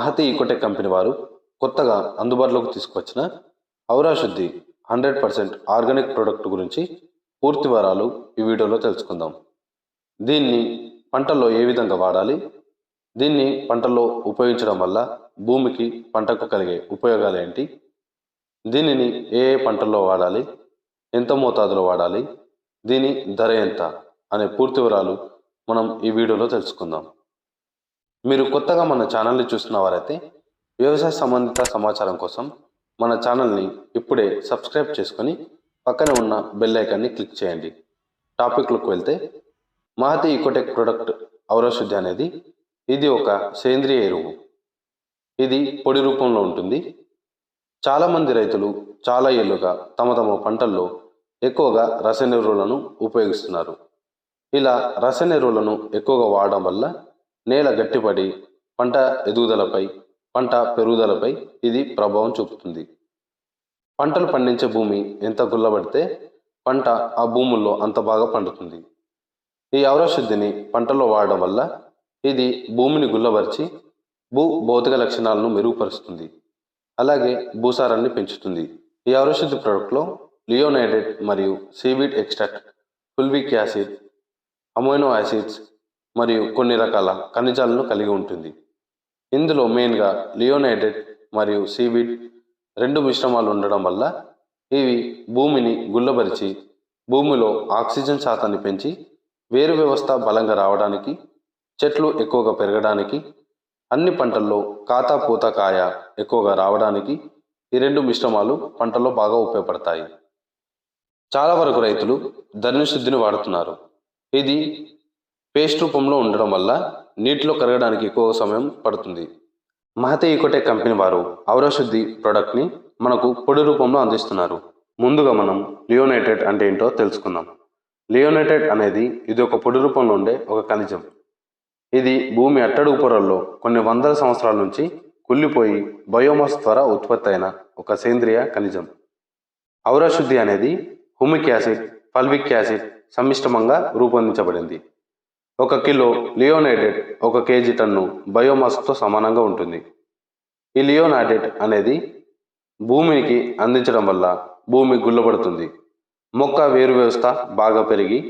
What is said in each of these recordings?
Mahathi ఈకోటెక్ company వారు కొత్తగా అందుబాటులోకి తీసుకొచ్చిన ఔరా శుద్ధి హండ్రెడ్ పర్సెంట్ ఆర్గానిక్ ప్రోడక్ట్ గురించి పూర్తి వివరాలు ఈ వీడియోలో తెలుసుకుందాం. దీన్ని పంటల్లో ఏ విధంగా వాడాలి? దీన్ని పంటల్లో ఉపయోగించడం వల్ల భూమికి పంటకు కలిగే ఉపయోగాలు ఏంటి? దీనిని ఏ ఏ పంటల్లో వాడాలి? ఎంత మోతాదులో వాడాలి? దీని ధర ఎంత? అనే పూర్తి వివరాలు మనం ఈ వీడియోలో తెలుసుకుందాం. మీరు కొత్తగా మన ఛానల్ని చూస్తున్న వారైతే వ్యవసాయ సంబంధిత సమాచారం కోసం మన ఛానల్ని ఇప్పుడే సబ్స్క్రైబ్ చేసుకొని పక్కనే ఉన్న బెల్ ఐకాన్ని క్లిక్ చేయండి. టాపిక్లోకి వెళ్తే మహతి ఈకోటెక్ ప్రొడక్ట్ ఔరశుద్ధి అనేది ఇది ఒక సేంద్రియ ఎరువు. ఇది పొడి రూపంలో ఉంటుంది. చాలామంది రైతులు చాలా ఏళ్ళుగా తమ తమ పంటల్లో ఎక్కువగా రసాయన ఎరువులను ఉపయోగిస్తున్నారు. ఇలా రసాయన ఎరువులను ఎక్కువగా వాడడం వల్ల నేల గట్టిపడి పంట ఎదుగుదలపై పంట పెరుగుదలపై ఇది ప్రభావం చూపుతుంది. పంటలు పండించే భూమి ఎంత గుల్లబడితే పంట ఆ భూముల్లో అంత బాగా పండుతుంది. ఈ అవరశుద్ధిని పంటలో వాడడం వల్ల ఇది భూమిని గుల్లబరిచి భూ భౌతిక లక్షణాలను మెరుగుపరుస్తుంది. అలాగే భూసారాన్ని పెంచుతుంది. ఈ అవరశుద్ధి ప్రోడక్ట్లో లియోనైడెడ్ మరియు seaweed extract fulvic acid amino acids మరియు కొన్ని రకాల ఖనిజాలను కలిగి ఉంటుంది. ఇందులో మెయిన్గా లియోనైడెడ్ మరియు సీవిడ్ రెండు మిశ్రమాలు ఉండడం వల్ల ఇవి భూమిని గుల్లబరిచి భూమిలో ఆక్సిజన్ శాతాన్ని పెంచి వేరు వ్యవస్థ బలంగా రావడానికి చెట్లు ఎక్కువగా పెరగడానికి అన్ని పంటల్లో కాత పూత కాయ ఎక్కువగా రావడానికి ఈ రెండు మిశ్రమాలు పంటల్లో బాగా ఉపయోగపడతాయి. చాలా వరకు రైతులు ధరణి శుద్ధిని వాడుతున్నారు. ఇది పేస్ట్ రూపంలో ఉండడం వల్ల నీటిలో కరగడానికి ఎక్కువ సమయం పడుతుంది. మహతి ఈకోటెక్ కంపెనీ వారు ఔరశుద్ధి ప్రోడక్ట్ని మనకు పొడి రూపంలో అందిస్తున్నారు. ముందుగా మనం లియోనైటెడ్ అంటే ఏంటో తెలుసుకుందాం. లియోనైటెడ్ అనేది ఇది ఒక పొడి రూపంలో ఉండే ఒక ఖనిజం. ఇది భూమి అట్టడుగు పొరల్లో కొన్ని వందల సంవత్సరాల నుంచి కుళ్ళిపోయి బయోమాస్ ద్వారా ఉత్పత్తి అయిన ఒక సేంద్రియ ఖనిజం. ఔరశుద్ధి అనేది హుమిక్ యాసిడ్ ఫల్విక్ యాసిడ్ సమ్మిశ్రమంగా రూపొందించబడింది. ఒక కిలో లియోనైడెట్ ఒక కేజీ టన్ను బయోమాస్తో సమానంగా ఉంటుంది. ఈ లియోనైడెట్ అనేది భూమికి అందించడం వల్ల భూమి గుల్లబడుతుంది. మొక్క వేరు వ్యవస్థ బాగా పెరిగి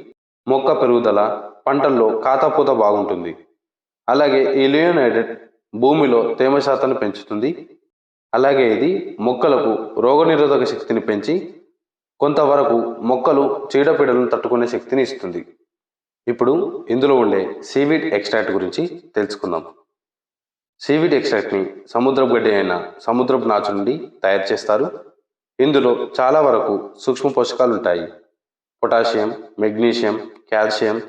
మొక్క పెరుగుదల పంటల్లో కాతపూత బాగుంటుంది. అలాగే ఈ లియోనైడెట్ భూమిలో తేమ శాతాన్ని పెంచుతుంది. అలాగే ఇది మొక్కలకు రోగనిరోధక శక్తిని పెంచి కొంతవరకు మొక్కలు చీడపీడలను తట్టుకునే శక్తిని ఇస్తుంది. ఇప్పుడు ఇందులో ఉండే సీవీడ్ ఎక్స్ట్రాక్ట్ గురించి తెలుసుకుందాం. సీవీడ్ ఎక్స్ట్రాక్ట్ని సముద్రపు గడ్డి అయిన సముద్రపు నాచు నుండి తయారు చేస్తారు. ఇందులో చాలా వరకు సూక్ష్మ పోషకాలు ఉంటాయి. Potassium magnesium calcium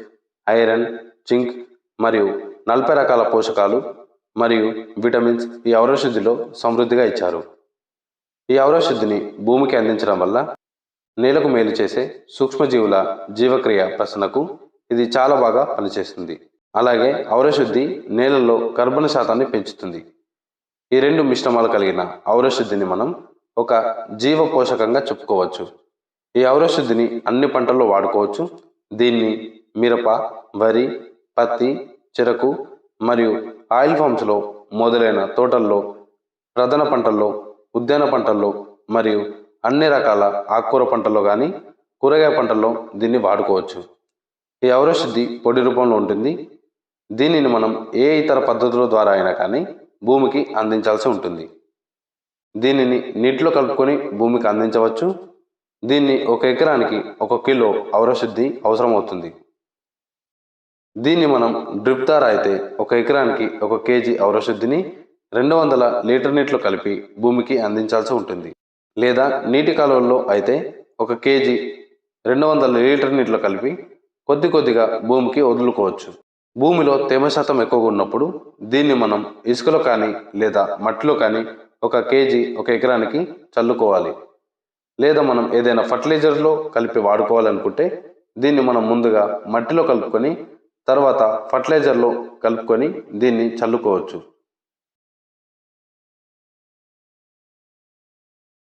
iron zinc మరియు నలభై రకాల పోషకాలు మరియు విటమిన్స్ ఈ ఔరశుద్ధిలో సమృద్ధిగా ఇచ్చారు. ఈ ఔరశుద్ధిని భూమికి అందించడం వల్ల నేలకు మేలు చేసే సూక్ష్మజీవుల జీవక్రియ ప్రశ్నకు ఇది చాలా బాగా పనిచేస్తుంది. అలాగే ఔరశుద్ధి నేలలో కర్బన శాతాన్ని పెంచుతుంది. ఈ రెండు మిశ్రమాలు కలిగిన ఔరశుద్ధిని మనం ఒక జీవ పోషకంగా చెప్పుకోవచ్చు. ఈ ఔరశుద్ధిని అన్ని పంటల్లో వాడుకోవచ్చు. దీన్ని మిరప వరి పత్తి చెరకు మరియు ఆయిల్ ఫామ్స్లో మొదలైన తోటల్లో ప్రధాన పంటల్లో ఉద్యాన పంటల్లో మరియు అన్ని రకాల ఆకుకూర పంటల్లో కానీ కూరగాయ పంటల్లో దీన్ని వాడుకోవచ్చు. ఈ ఔరశుద్ధి పొడి రూపంలో ఉంటుంది. దీనిని మనం ఏ ఇతర పద్ధతుల ద్వారా అయినా కానీ భూమికి అందించాల్సి ఉంటుంది. దీనిని నీటిలో కలుపుకొని భూమికి అందించవచ్చు. దీన్ని ఒక ఎకరానికి ఒక కిలో ఔరశుద్ధి అవసరమవుతుంది. దీన్ని మనం డ్రిప్ ద్వారా అయితే ఒక ఎకరానికి ఒక కేజీ ఔరశుద్ధిని రెండు వందల లీటర్ నీటిలో కలిపి భూమికి అందించాల్సి ఉంటుంది. లేదా నీటి కాలువల్లో అయితే ఒక కేజీ రెండు వందల లీటర్ నీటిలో కలిపి కొద్ది కొద్దిగా భూమికి వదులుకోవచ్చు. భూమిలో తేమ శాతం ఎక్కువగా ఉన్నప్పుడు దీన్ని మనం ఇసుకలో కానీ లేదా మట్టిలో కానీ ఒక కేజీ ఒక ఎకరానికి చల్లుకోవాలి. లేదా మనం ఏదైనా ఫర్టిలైజర్లో కలిపి వాడుకోవాలనుకుంటే దీన్ని మనం ముందుగా మట్టిలో కలుపుకొని తర్వాత ఫర్టిలైజర్లో కలుపుకొని దీన్ని చల్లుకోవచ్చు.